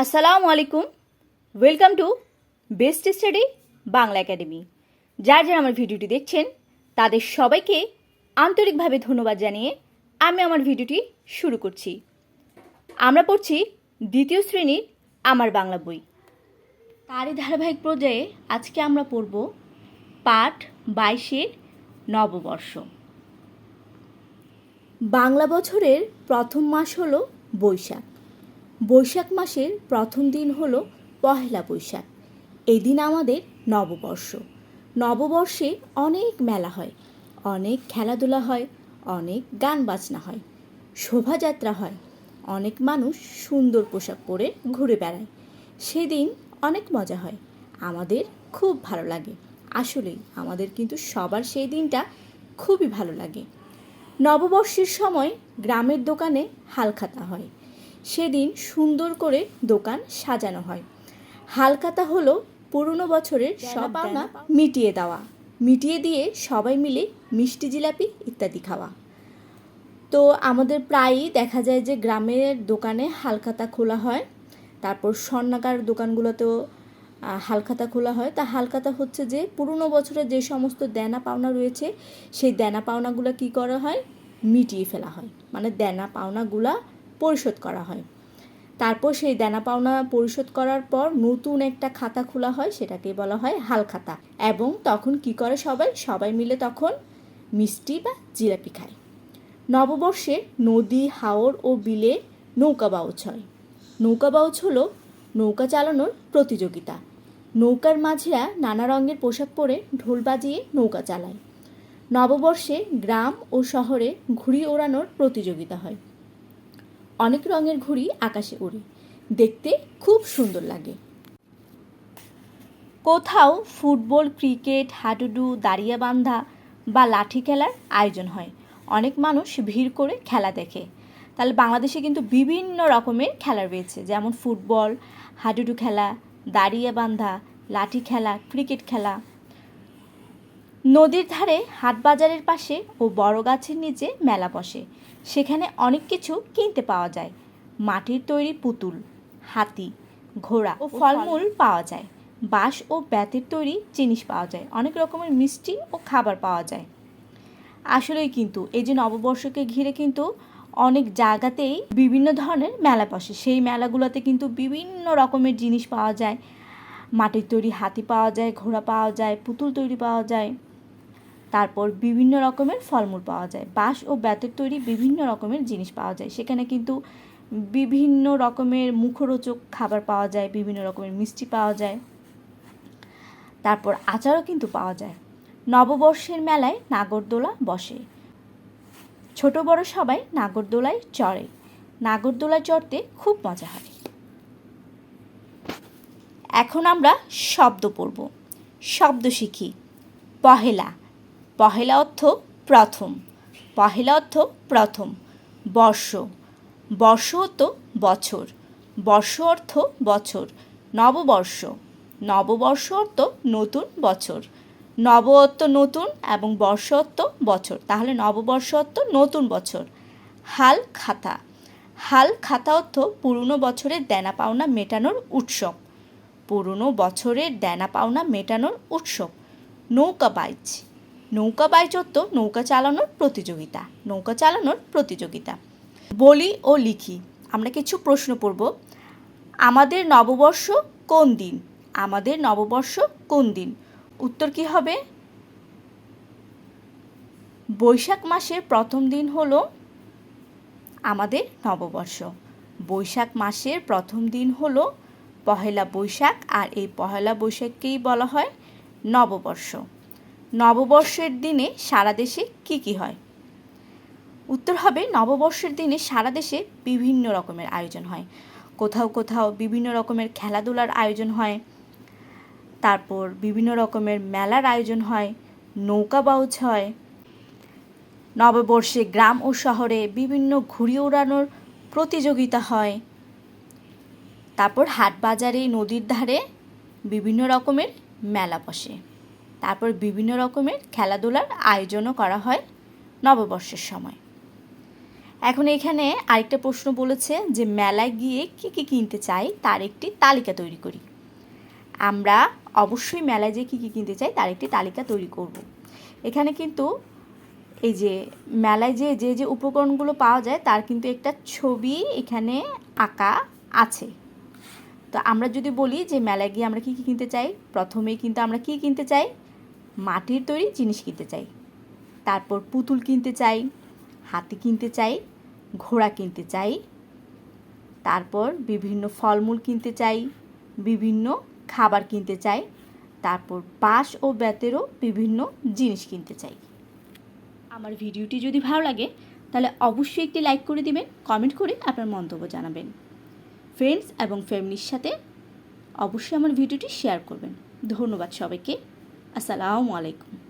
আসসালামু আলাইকুম। Welcome to best study Bangla academy যার যারা আমার ভিডিওটি দেখছেন, তাদের সবাইকে আন্তরিকভাবে ধন্যবাদ জানিয়ে আমি আমার ভিডিওটি শুরু করছি। আমরা পড়ছি দ্বিতীয় শ্রেণির আমার বাংলা বই। তারই ধারাবাহিক পর্যায়ে আজকে আমরা পড়ব পাঠ বাইশের নববর্ষ। বাংলা বছরের প্রথম মাস হলো বৈশাখ। বৈশাখ মাসের প্রথম দিন হলো পহেলা বৈশাখ। এদিন আমাদের নববর্ষ। নববর্ষে অনেক মেলা হয়, অনেক খেলাধুলা হয়, অনেক গান বাজনা হয়, শোভাযাত্রা হয়, অনেক মানুষ সুন্দর পোশাক পরে ঘুরে বেড়ায়। সেদিন অনেক মজা হয়, আমাদের খুব ভালো লাগে। আসলেই আমাদের কিন্তু সবার সেই দিনটা খুবই ভালো লাগে। নববর্ষের সময় গ্রামের দোকানে হালখাতা হয় সেদিন সুন্দর করে দোকান সাজানো হয়। হালখাতা হলো পুরনো বছরের সব পাওনা মিটিয়ে দেওয়া মিটিয়ে দিয়ে সবাই মিলে মিষ্টি জিলাপি ইত্যাদি খাওয়া। তো আমাদের প্রায়ই দেখা যায় যে গ্রামের দোকানে হালখাতা খোলা হয় তারপর স্বর্ণাকার দোকানগুলোতেও হালখাতা খোলা হয়। তা হালখাতা হচ্ছে যে পুরনো বছরে যে সমস্ত দেনা পাওনা রয়েছে সেই দেনা পাওনাগুলো কি করা হয়? মিটিয়ে ফেলা হয়। মানে দেনা পাওনাগুলা পরিশোধ করা হয়। তারপর সেই দেনা পাওনা পরিশোধ করার পর নতুন একটা খাতা খোলা হয় সেটাকে বলা হয় হাল খাতা। এবং তখন কি করে সবাই? সবাই মিলে তখন মিষ্টি বা জিলাপি খায়। নববর্ষে নদী, হাওর ও বিলে নৌকা বাউচ হয়। নৌকা বাউচ হলো নৌকা চালানোর প্রতিযোগিতা। নৌকার মাঝিরা নানা রঙের পোশাক পরে ঢোল বাজিয়ে নৌকা চালায়। নববর্ষে গ্রাম ও শহরে ঘুড়ি ওড়ানোর প্রতিযোগিতা হয়। অনেক রঙের ঘুড়ি আকাশে ওড়ে দেখতে খুব সুন্দর লাগে। কোথাও ফুটবল, ক্রিকেট, হাডুডু দাঁড়িয়ে বান্ধা বা লাঠি খেলার আয়োজন হয়। অনেক মানুষ ভিড় করে খেলা দেখে। তাহলে বাংলাদেশে কিন্তু বিভিন্ন রকমের খেলা রয়েছে, যেমন ফুটবল, হাডুডু খেলা দাঁড়িয়ে বান্ধা লাঠি খেলা, ক্রিকেট খেলা। নদীর ধারে হাট বাজারের পাশে ও বড় গাছের নিচে মেলা বসে। সেখানে অনেক কিছু কিনতে পাওয়া যায়। মাটির তৈরি পুতুল হাতি ঘোড়া ও ফলমূল পাওয়া যায়। বাঁশ ও ব্যাতের তৈরি জিনিস পাওয়া যায়। অনেক রকমের মিষ্টি ও খাবার পাওয়া যায়। আসলেই কিন্তু এই যে নববর্ষকে ঘিরে কিন্তু অনেক জায়গাতেই বিভিন্ন ধরনের মেলা বসে। সেই মেলাগুলোতে কিন্তু বিভিন্ন রকমের জিনিস পাওয়া যায়। মাটির তৈরি হাতি পাওয়া যায় ঘোড়া পাওয়া যায় পুতুল তৈরি পাওয়া যায়। তারপর বিভিন্ন রকমের ফলমূল পাওয়া যায়। বাঁশ ও বেতের তৈরি বিভিন্ন রকমের জিনিস পাওয়া যায়। সেখানে কিন্তু বিভিন্ন রকমের মুখরোচক খাবার পাওয়া যায়, বিভিন্ন রকমের মিষ্টি পাওয়া যায়। তারপর আচারও কিন্তু পাওয়া যায়। নববর্ষের মেলায় নাগরদোলা বসে। ছোট বড় সবাই নাগরদোলায় চড়ে। নাগরদোলায় চড়তে খুব মজা হয়। এখন আমরা শব্দ পড়ব। শব্দ শিখি। পহেলা। পহেলা অর্থ প্রথম। পহেলা অর্থ প্রথম। বর্ষ। বর্ষ অর্থ বছর। বর্ষ অর্থ বছর। নববর্ষ। নববর্ষ অর্থ নতুন বছর। নব অর্থ নতুন এবং বর্ষ অর্থ বছর। তাহলে নববর্ষ অর্থ নতুন বছর। হাল খাতা। হাল খাতা অর্থ পুরনো বছরের দেনা পাওনা মেটানোর উৎসব। পুরনো বছরের দেনা পাওনা মেটানোর উৎসব। নৌকা বাইচ। নৌকা বাইচ অর্থ নৌকা চালানোর প্রতিযোগিতা, নৌকা চালানোর প্রতিযোগিতা। বলি ও লিখি, আমরা কিছু প্রশ্ন পড়ব। আমাদের নববর্ষ কোন দিন? আমাদের নববর্ষ কোন দিন? উত্তর কি হবে? বৈশাখ মাসের প্রথম দিন হলো আমাদের নববর্ষ। বৈশাখ মাসের প্রথম দিন হলো পহেলা বৈশাখ, আর এই পহেলা বৈশাখকেই বলা হয় নববর্ষ। নববর্ষের দিনে সারা দেশে কি কি হয়? উত্তর হবে, নববর্ষের দিনে সারা দেশে বিভিন্ন রকমের আয়োজন হয়। কোথাও কোথাও বিভিন্ন রকমের খেলাধুলার আয়োজন হয়। তারপর বিভিন্ন রকমের মেলার আয়োজন হয়, নৌকা বাউচ হয়। নববর্ষে গ্রাম ও শহরে বিভিন্ন ঘুড়ি ওড়ানোর প্রতিযোগিতা হয়। তারপর হাট বাজারে নদীর ধারে বিভিন্ন রকমের মেলা বসে। তারপর বিভিন্ন রকমের খেলাধুলার আয়োজনও করা হয় নববর্ষের সময়। এখন এখানে আরেকটা প্রশ্ন বলেছে যে মেলায় গিয়ে কি কি কিনতে চাই তার একটি তালিকা তৈরি করি। আমরা অবশ্যই মেলায় যে কী কী কিনতে চাই তার একটি তালিকা তৈরি করব। এখানে কিন্তু এই যে মেলায় যে যে যে উপকরণগুলো পাওয়া যায় তার কিন্তু একটা ছবি এখানে আঁকা আছে। তো আমরা যদি বলি যে মেলায় গিয়ে আমরা কী কী কিনতে চাই, প্রথমেই কিন্তু আমরা কী কিনতে চাই? মাটির তৈরি জিনিস কিনতে চাই। তারপর পুতুল কিনতে চাই, হাতি কিনতে চাই, ঘোড়া কিনতে চাই, তারপর বিভিন্ন ফলমূল কিনতে চাই, বিভিন্ন খাবার কিনতে চাই, তারপর বাঁশ ও বেতেরও বিভিন্ন জিনিস কিনতে চাই। আমার ভিডিওটি যদি ভালো লাগে, তাহলে অবশ্যই একটি লাইক করে দিবেন, কমেন্ট করে আপনার মন্তব্য জানাবেন। ফ্রেন্ডস এবং ফ্যামিলির সাথে অবশ্যই আমার ভিডিওটি শেয়ার করবেন। ধন্যবাদ সবাইকে। আসসালামু আলাইকুম।